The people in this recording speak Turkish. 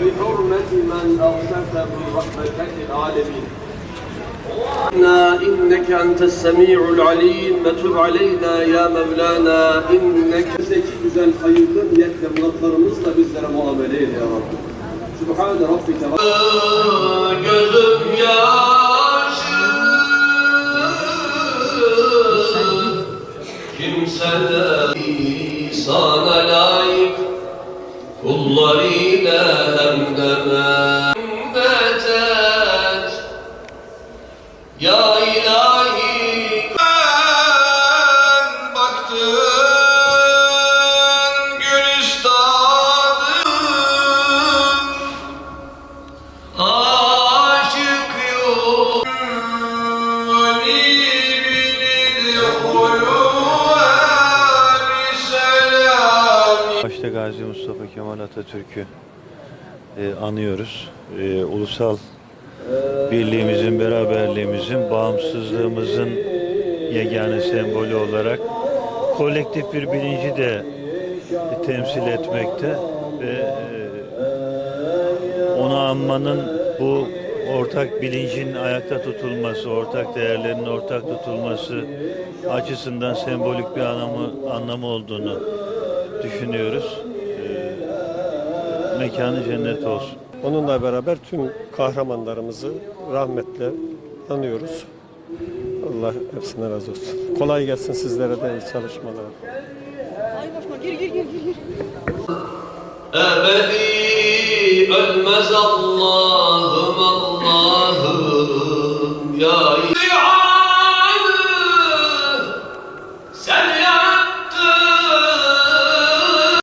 بحرمة من أرسلت برحمتك العالمين إنك أنت السميع العليم وتب علينا يا مولانا إنك Bizdeki güzel hayırlı niyetle muratlarımızla bizlere muamele eyle ya Rabbi. Sübhane Rabbike Gözüm yaşı Kimseler sana layık وليلا أنما Başta Gazi Mustafa Kemal Atatürk'ü e, anıyoruz. E, ulusal birliğimizin, beraberliğimizin, bağımsızlığımızın yegane sembolü olarak kolektif bir bilinci de temsil etmekte ve e, onu anmanın bu ortak bilincin ayakta tutulması, ortak değerlerin ortak tutulması açısından sembolik bir anlamı, anlamı olduğunu düşünüyoruz. Ee, mekanı cennet olsun. Onunla beraber tüm kahramanlarımızı rahmetle anıyoruz. Allah hepsine razı olsun. Kolay gelsin sizlere de iyi çalışmalar. Ebedi ölmez Allah'ım